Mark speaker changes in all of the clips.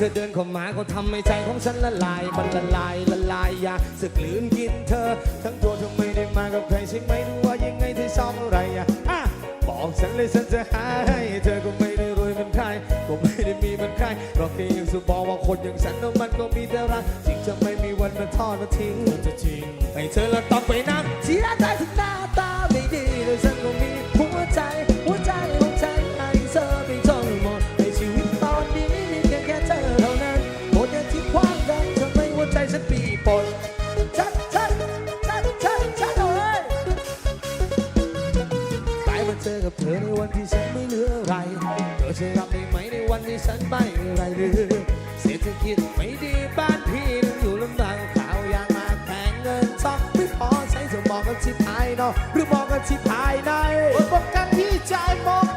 Speaker 1: เธอเดินเข้ามาก็ทำให้ใจของฉันละลาย มันละลายละลายอยากสึกลืนกินเธอ ทั้งตัวเธอไม่ได้มากับใครใช่ไหมรู้ว่ายังไงที่ซ้อมอะไรอะบอกฉันเลยฉันจะหาให้เธอก็ไม่ได้รวยเหมือนใครก็ไม่ได้มีเหมือนใครหรอกนี่ยังสุบอกว่าคนอย่างฉันนั้นมันก็มีแต่รักจริงจะไม่มีวันมาทอดมาทิ้งจะทิ้งให้เธอละต้องไปนั่งเสียใจถึงหน้าตาไม่ดีแต่ฉันก็มีหัวใจ กับเธอในวันที่ฉันไม่เหลืออะไร เธอจะรับได้ไหมในวันที่ฉันไม่อะไรหรือเศรษฐกิจไม่ดีบ้านพี่นั้นอยู่ลำบากข่าวยางมาแต่งเงินซักไม่พอใช้จะมองกันที่ภายนอกหรือมองกันที่ภายใน
Speaker 2: บนกันที่ใจมอง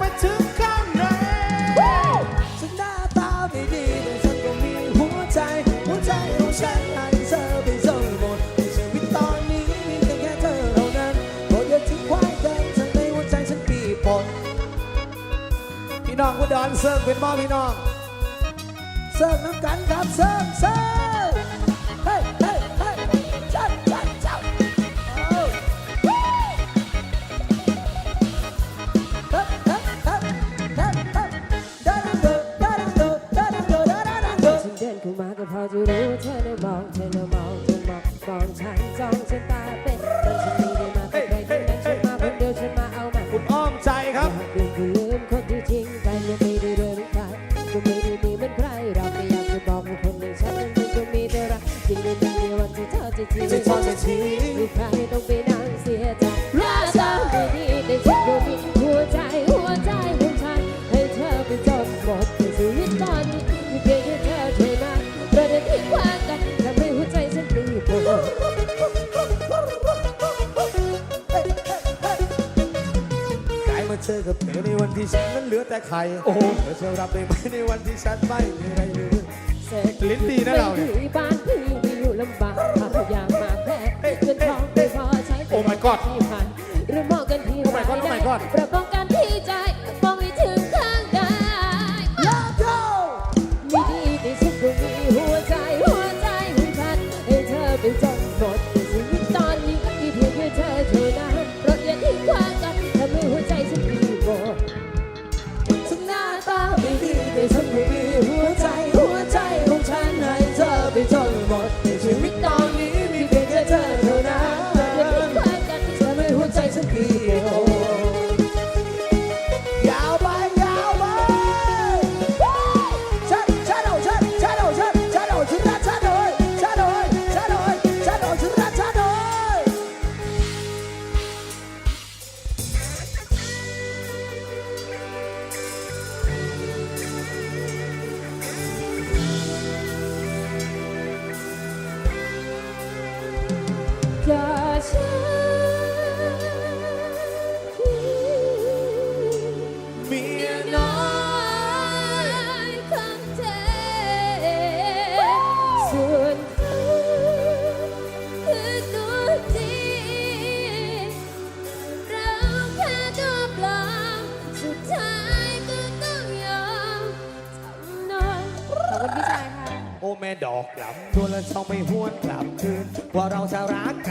Speaker 1: อนเสิร์ฟเป็นบ่อพี่น้อง เสิร์ฟน้ำกันครับ เสิร์ฟเสิร์ฟ
Speaker 3: ลิ้นดีนะเราเนี่
Speaker 1: ยที่บ้าน
Speaker 3: พี่อยู่ลำบากพยายามาแพ้เงินทองไม่พอใช้แต่
Speaker 1: โอ้ my god
Speaker 3: หรือมองกันทีไร
Speaker 1: ได้
Speaker 3: ประ
Speaker 1: กอบ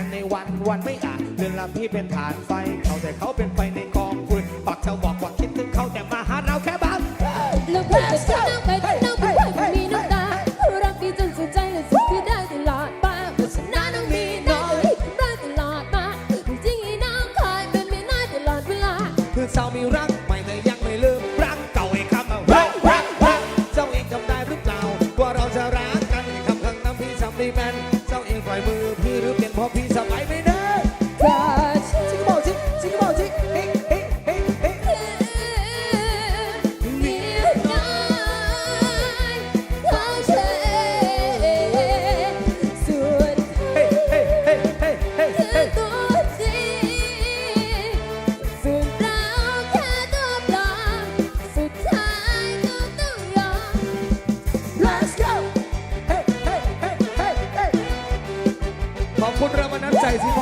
Speaker 1: ันในวันวันไม่อาจเรื่อนละพี่เป็นฐานไฟ เขาแต่เขาเป็นไฟในกองคุยปากเจ้าบอกว่าคิดถึงเขาแต่มาหาเราแค่บ้าน
Speaker 3: Look at the. 再见。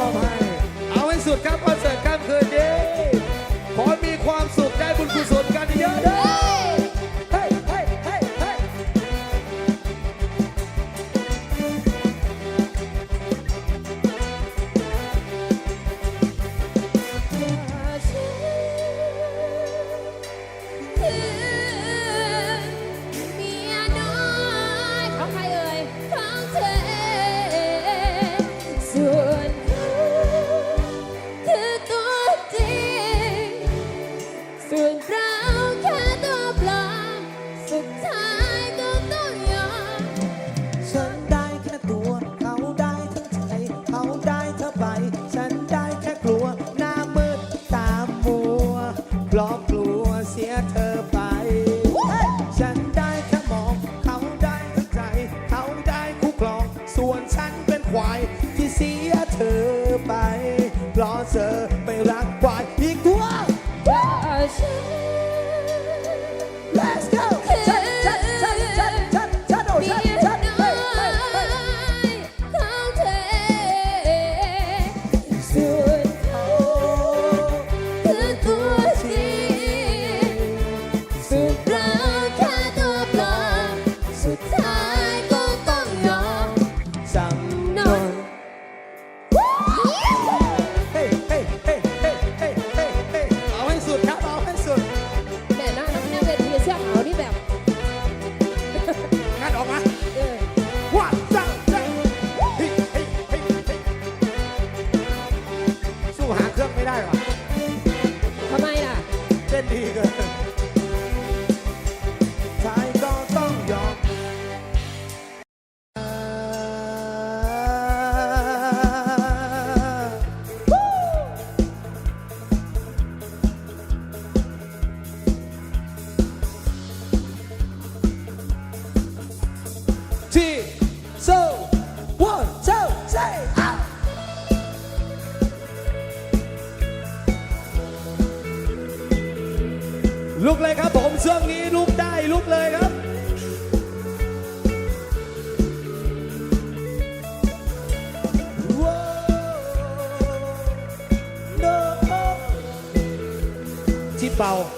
Speaker 3: 包。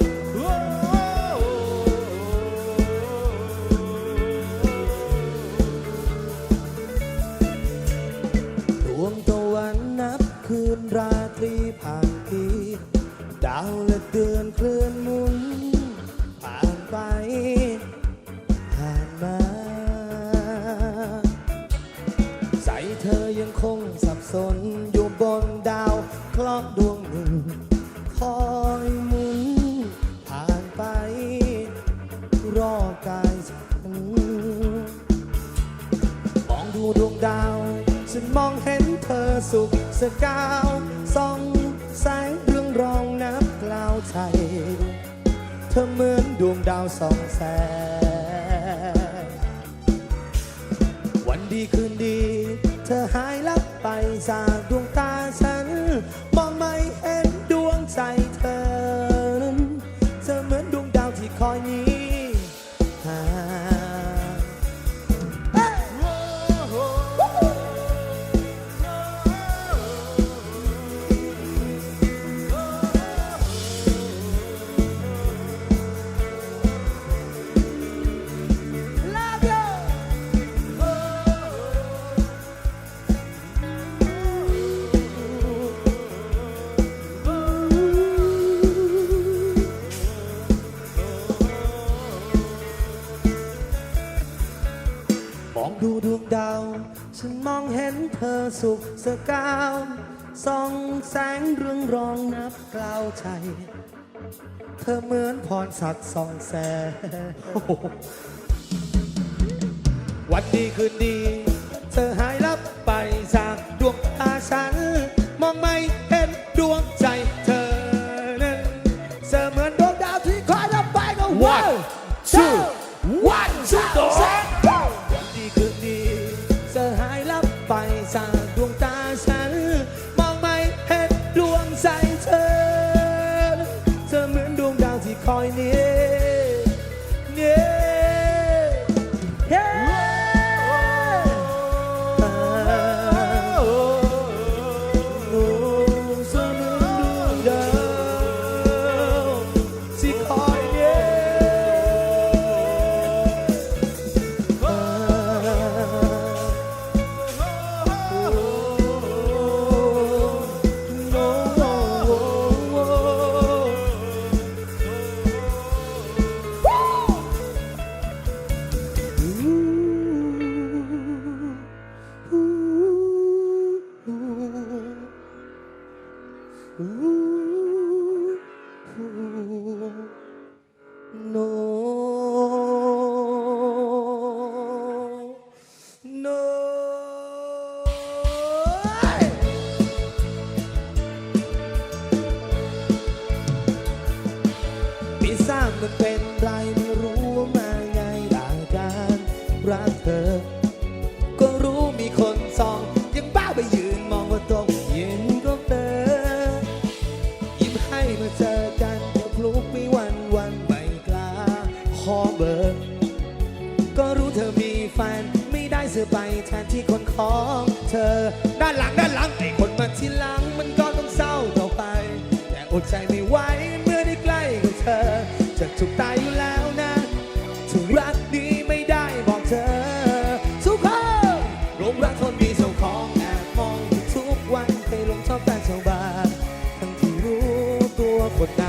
Speaker 3: มองเห็
Speaker 1: นเธ
Speaker 3: อสุ
Speaker 1: ขสกาวส่องแสงเรื่องรองนับกล่าวใจเธอเหมือนดวงดาวสองแสงวันดีคืน สกาวส่องแสงเรืองรองนับกล่าวใจ เธอเหมือนพรสักดิ์ส่องแสงวันดีคืนดี coin it yeah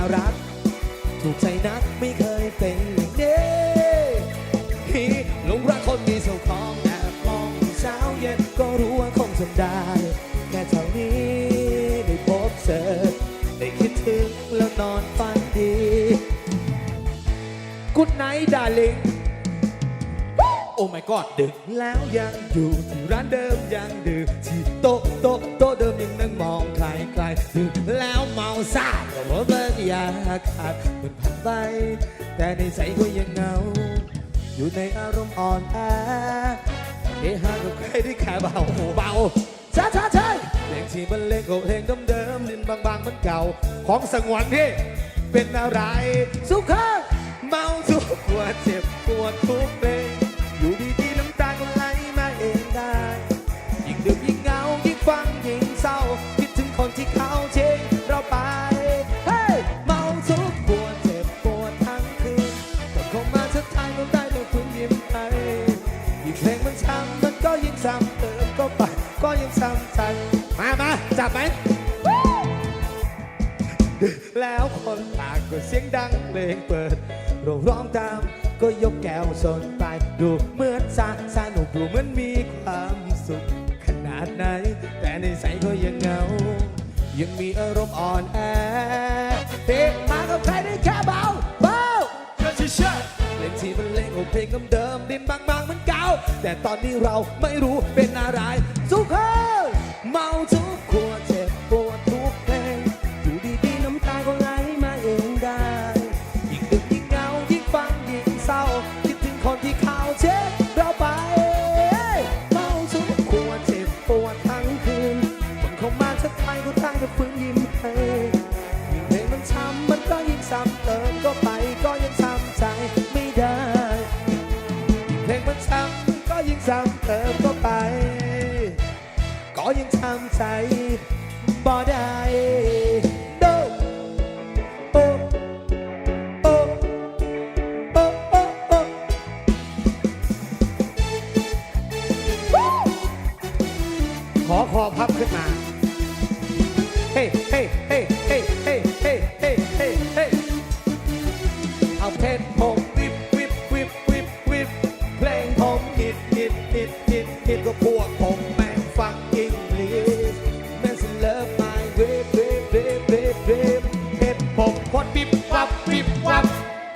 Speaker 1: abrazo. พลงเดิมๆลินบางๆเหมือนเก่า ของสังวนที่เป็นอะไร สุขเมาทุกปวดเจ็บปวดทุกเพลงียงดังเพลงเปิดเราร้องตามก็ยกแก้วสนไปดูเหมือนสาสนุกดูเหมือนมีความสุข ขนาดไหน แต่ในใจก็ยังเหงา ยังมีอารมณ์อ่อนแอเฮ้มากับใครได้แค่เบาเบา
Speaker 2: เชื่อเชื่อ
Speaker 1: เพลงที่มันเล่นของเพลงเดิมดินบางๆเหมันเก่าแต่ตอนนี้เราไม่รู้เป็นอะไรสุขเฮ้เมาทุกขว อคอพับขึ้นมา เฮ้เฮ้เฮ้เฮ้เฮ้เฮ้เฮ้เฮ้เฮ้เอาเพลงผมวิบวิบวิบวิบวิบเพลงผมฮิตฮิตฮิตฮิตฮิตก็พวกผมแม่งฟังอังกฤษแม่งสิเลิฟไม่เวฟเวฟเวฟเวฟเวฟเพลงผมพดวิบวับวิบวับ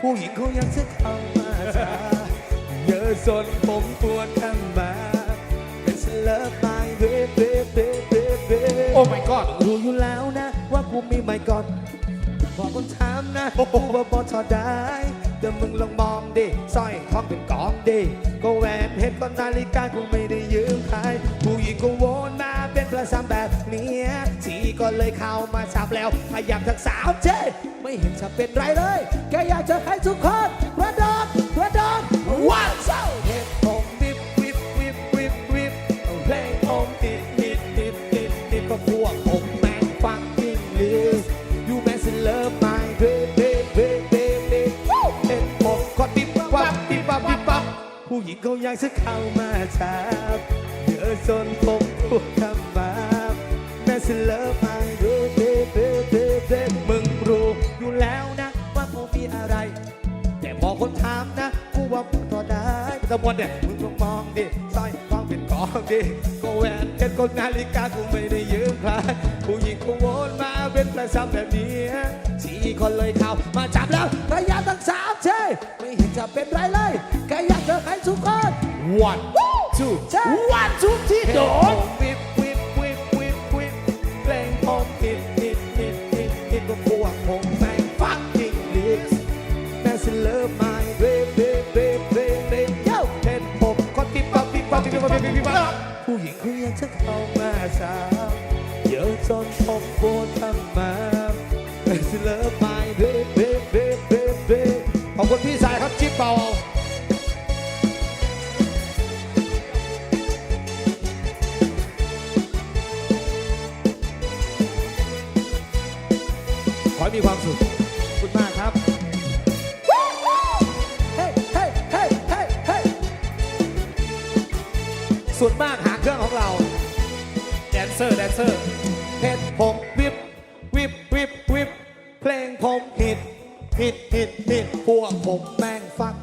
Speaker 1: ผู้หญิงเขายังจะเข้ามาช้าเยอะจน ก่อน บอกคนถามนะกูว่าบอทอได้แต่มึงลองมองดิสร้อยทองเป็นกองดิก็แหวนเพชรก็นาฬิกากูไม่ได้ยืมใครผู้หญิงก็วนมาเป็นประสามแบบเนี้ยทีก็เลยเข้ามาจับแล้วพยายามทักสาวเจ๊ไม่เห็นจะเป็นไรเลยแค่อยากจะให้ทุกคน อยากจะเข้ามาจับเยอะจนผมปวดขมาแม่สิเลิฟ my baby baby baby มึงรู้อยู่แล้วนะ ว่าผมมีอะไร แต่พอคนถามนะกูว่ามึงต่อได้ตะวันเนี่ยมึงลองมองดิสร้อยทองเป็นกองดิก็แหวนเพชรก็นาฬิกากูไม่ได้ยืมใครผู้หญิงกูโวนมาเป็นประจำแบบนี้สี่คนเลยเข้ามาจับแล้วพยายามทั้งสามเชไม่เห็นจะเป็นไรเลย
Speaker 2: one two
Speaker 1: ใช่
Speaker 2: one two ที่โดน
Speaker 1: วิบวิบวิบวิบวิบเพลงผมฮิตฮิตฮิตฮิตฮิตก็พวกผมแม่งฟังอิงลิสแม่สิเลิฟไม่เบเบเบเบเบเย้าเห็นผมก็ติบปับติบปับติบปับติบปับติบปับผู้หญิงเขายังจะเข้ามาสาวเยอะจนผมปวดทั้งมาแม่สิเลิฟไม่เบเบเบเบเบขอบคุณพี่สายครับจิ๊บเบา ส่วนมากหางเครื่องของเรา
Speaker 2: แดนเซอร์แดนเซอร์
Speaker 1: เพชรผมวิบวิบวิบวิบเพลงผมฮิตฮิตฮิตฮิตพวกผมแม่งฟัง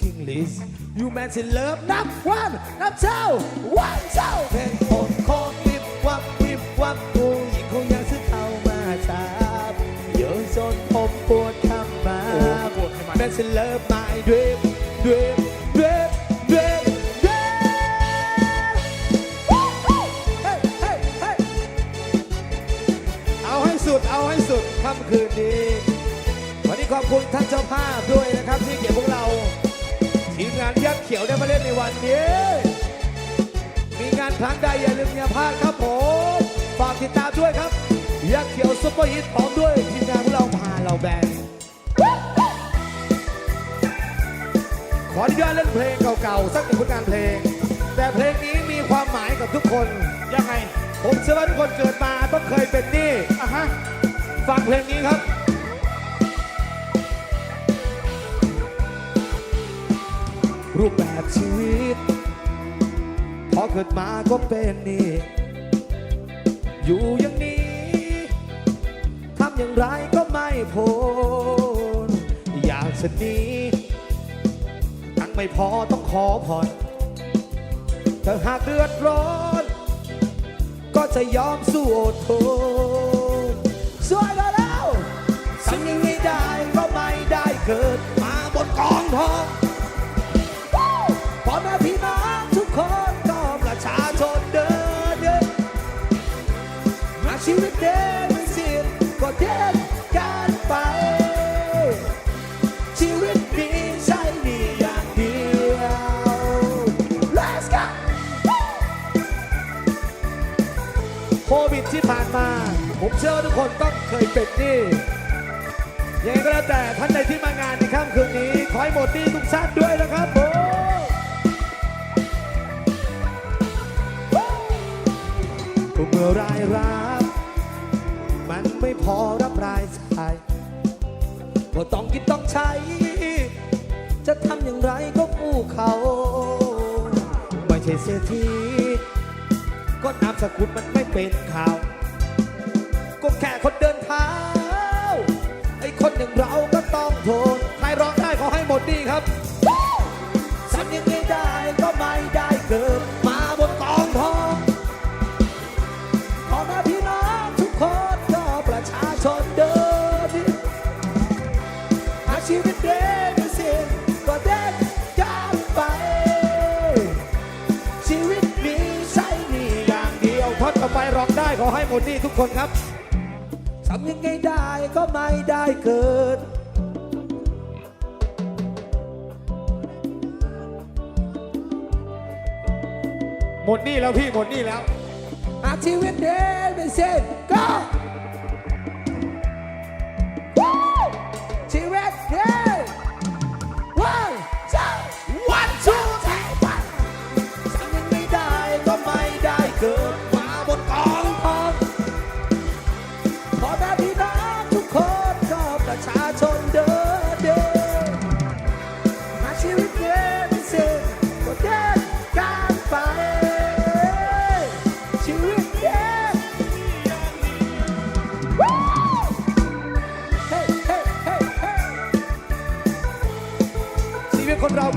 Speaker 1: กิงลิสยูแมนสิเลิฟนับวันนับเช้าวันเช้าเพลงผมโคตรวิบวับวิบวับผู้หญิงเขาอยากซื้อเข้ามาจับเยอะจนผมปวดขมา
Speaker 2: โอ้ปวดขมับ
Speaker 1: แม่สิเลิฟไม่ด้วยด้วยด้วย ค่ำคืนนี้วันนี้ขอบคุณท่านเจ้าภาพด้วยนะครับ ที่เกียรติพวกเราทีมงานยักษ์เขียวได้มาเล่นในวันนี้ มีงานครั้งใดอย่าลืมอย่าพลาดครับผมฝากติดตามด้วยครับ ยักษ์เขียวซุปเปอร์ฮิตพร้อมด้วยทีมงานพวกเราพาเราแบนขออนุญาตเล่นเพลงเก่าๆสักหนึ่งผลงานเพลง แต่เพลงนี้มีความหมายกับทุกคน
Speaker 2: ยังไง
Speaker 1: ผมเชื่อว่าทุกคนเกิดมาต้องเคยเป็นหนี้
Speaker 2: อะฮะ
Speaker 1: ฟังเพลงนี้ครับรูปแบบชีวิต พอเกิดมาก็เป็นนี่อยู่อย่างนี้ ทำอย่างไรก็ไม่พ้นอยากชนนี้ตังไม่พอต้องขอผ่อนถ้าหากเดือดร้อน ก็จะยอมสู้อดทน ช่วยเราแล้วทำยังไงได้ก็ไม่ได้เกิดมาบนกองทองพ่อแม่พี่น้องทุกคนก็ประชาชนเดินเดินหาชีวิตเดินไม่สิ้นก็เดินกันไป ชีวิตมีใช่มีอย่างเดียว Let's go โควิดที่ผ่านมา ผมเชื่อว่าทุกคนต้องเคยเป็นหนี้ยังไงก็แล้วแต่ท่านใดที่มางานในค่ำคืนนี้ ขอให้หมดหนี้ทุกท่านด้วยนะครับผมทุกเมื่อรายรับ มันไม่พอรับรายจ่ายก็ต้องกินต้องใช้ จะทำอย่างไรก็กู้เขา ไม่ใช่เศรษฐีก็นามสกุลมันไม่เป็นข่าว ก็แค่คนเดินเท้า ไอ้คนอย่างเราก็ต้องทนใครร้องได้ขอให้หมดดีครับทำยังไงได้ก็ไม่ได้เกิดมาบนกองทองพ่อแม่พี่น้องทุกคนก็ประชาชนเดินดิหาชีวิตเดินไม่สิ้นก็เดินกันไป ชีวิตมีใช่นี่อย่างเดียวท่อนต่อไปร้องได้ขอให้หมดนี่ทุกคนครับ งไงได้ก็ไม่ได้เกิด หมดหนี่แล้วพี่หมดหนี่แล้ว หากชีวิตเดินไม่เส้นก็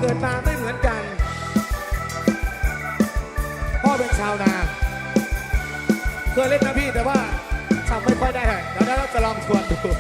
Speaker 1: กิดมาไม่เหมือนกัน พ่อเป็นชาวนา เคยเล่นนะพี่แต่ว่าทำไม่ค่อยได้เดี๋ยวเราจะลองทวนดู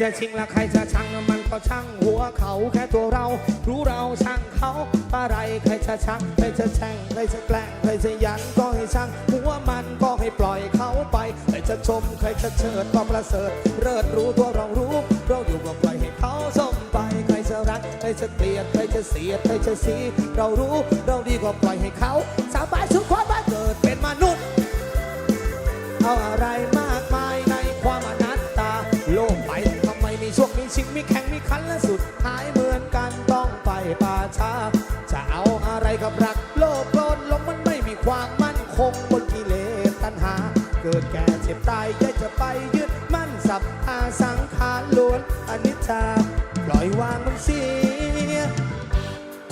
Speaker 1: จะชิงแล้วใครจะชังมันก็ช่างหัวเขาแค่ตัวเรา รู้เราช่างเขาอะไรใครจะชังใครจะแช่งใครจะแกล้งใครจะยันก็ให้ช่างหัวมันก็ให้ปล่อยเขาไป ใครจะชมใครจะเชิดก็ประเสริฐเลิศรู้ตัวเรารู้เราอยู่ก็ปล่อยให้เขาชมไปใครจะรักใครจะเกลียดใครจะเสียดใครจะสีเรารู้เราดีก็ปล่อยให้เขาสาบานสุขความบ้าเกิดเป็นมนุษย์เอาอะไรมา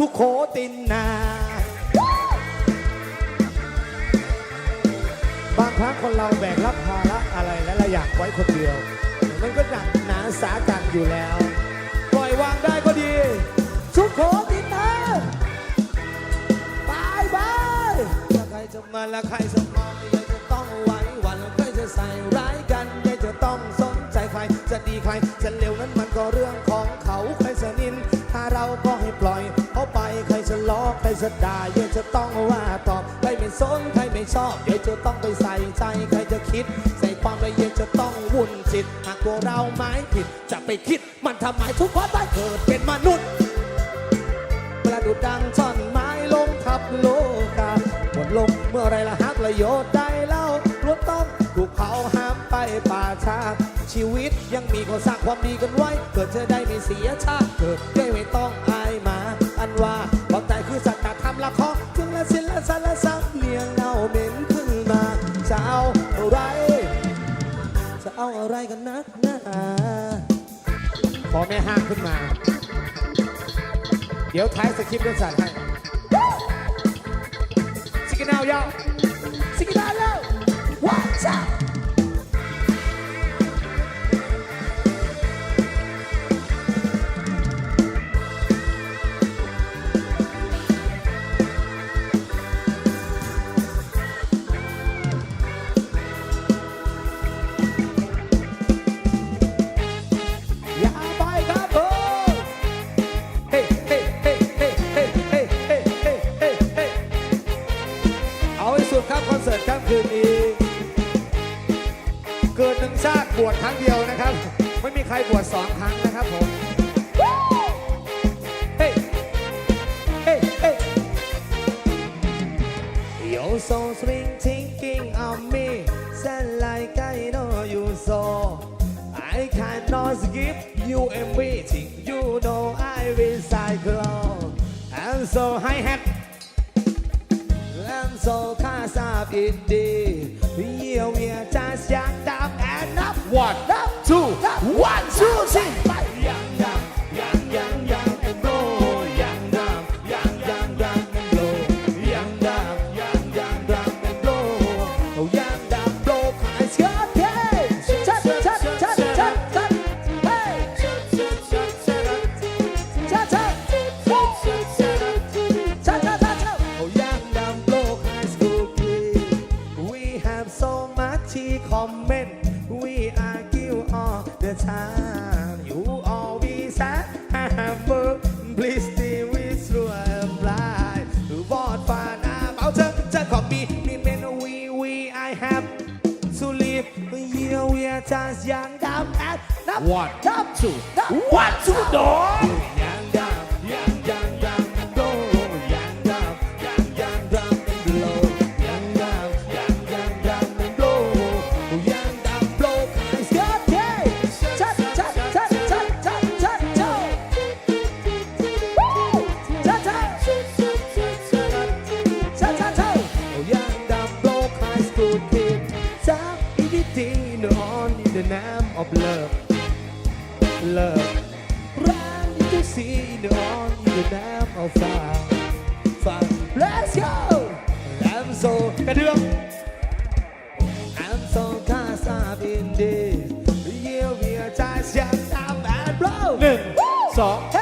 Speaker 1: ทุกโคตินนา บางครั้งคนเราแบกรับภาระอะไรและละอย่างไว้คนเดียว มันก็หนักหนาสากันอยู่แล้ว ปล่อยวางได้ก็ดีสุขโขตินะบายบายถ้าใครจะมาและใครจะมาไม่ได้จะต้องไว้วันใครจะใส่ร้ายกันไม่จะต้องสนใจใคร จะดีใครจะเลวนั้นมันก็เรื่องของเขาใครจะนินถ้าเราก็ให้ปล่อย รจะล้อใครจะด่าเยอะจะต้องว่าตอบใครไม่สนใครไม่ชอบเดี๋ยวจะต้องไปใส่ใจใครจะคิด ใส่ความละเอียดจะต้องวุ่นจิตหากตัวเราไม้ผิด จะไปคิดมันทำไมทุกคนบ้านเกิดเป็นมนุษย์ประดุดดังช่อนไม้ลงทับโลกาหมดลมเมื่อไรละฮักประโยชน์ได้เล่าล้วนต้องถูกเผาห้ามไปป่าชาชีวิตยังมีก็สร้างความดีกันไว้ เกิดจะได้ไม่เสียชาติเกิดได้ไม่ต้องอายมา อันว่า ไรกันนันาขอแม่ห้างขึ้นมา เดี๋ยวท้ายสคริปต์เรื่สัตว์ให้สิกนาว ยาวสิกนาว just give you a meeting. You know I recycle. And so I had and so cast up in the Yeah, we are just jacked up and up. One, up, two, up, one, two, three, five, yeah, yeah. young, dumb, and dumb. One, dumb, two, dumb, one, two, door. so กระเดื่อง I'm so cast up in this yeah we are just young and blow
Speaker 2: หนึ่งสอง